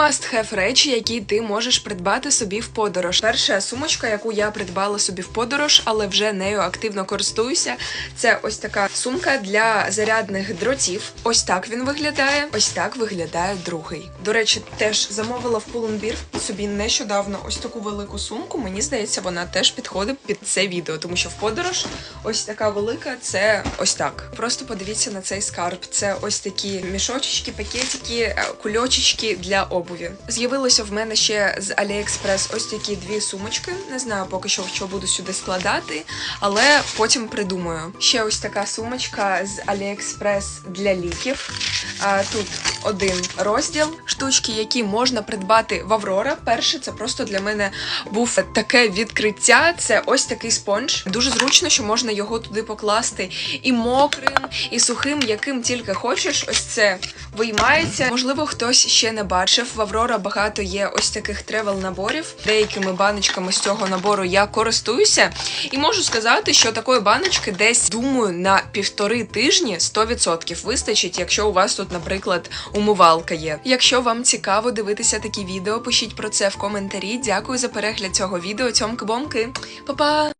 Must-have речі, які ти можеш придбати собі в подорож. Перша сумочка, яку я придбала собі в подорож, але вже нею активно користуюся. Це ось така сумка для зарядних дротів. Ось так він виглядає. Ось так виглядає другий. До речі, теж замовила в Pull&Bear собі нещодавно ось таку велику сумку. Мені здається, вона теж підходить під це відео, тому що в подорож ось така велика це ось так. Просто подивіться на цей скарб. Це ось такі мішочечки, пакетики, е, кульочечки для обуві. З'явилося в мене ще з AliExpress ось такі дві сумочки. Не знаю поки що, що буду сюди складати, але потім придумаю. Ще ось така сумочка з AliExpress для ліків. Тут один розділ штучки, які можна придбати в Аврора. Перше, це просто для мене був таке відкриття. Це ось такий спонж. Дуже зручно, що можна його туди покласти і мокрим, і сухим, яким тільки хочеш. Ось це виймається. Можливо, хтось ще не бачив. В Аврора багато є ось таких тревел-наборів. Деякими баночками з цього набору я користуюся, і можу сказати, що такої баночки десь думаю на півтори тижні 100% вистачить, якщо у вас тут, наприклад, умивалка є. Якщо вам цікаво дивитися такі відео, пишіть про це в коментарі. Дякую за перегляд цього відео. Цьомки-бомки. Па-па!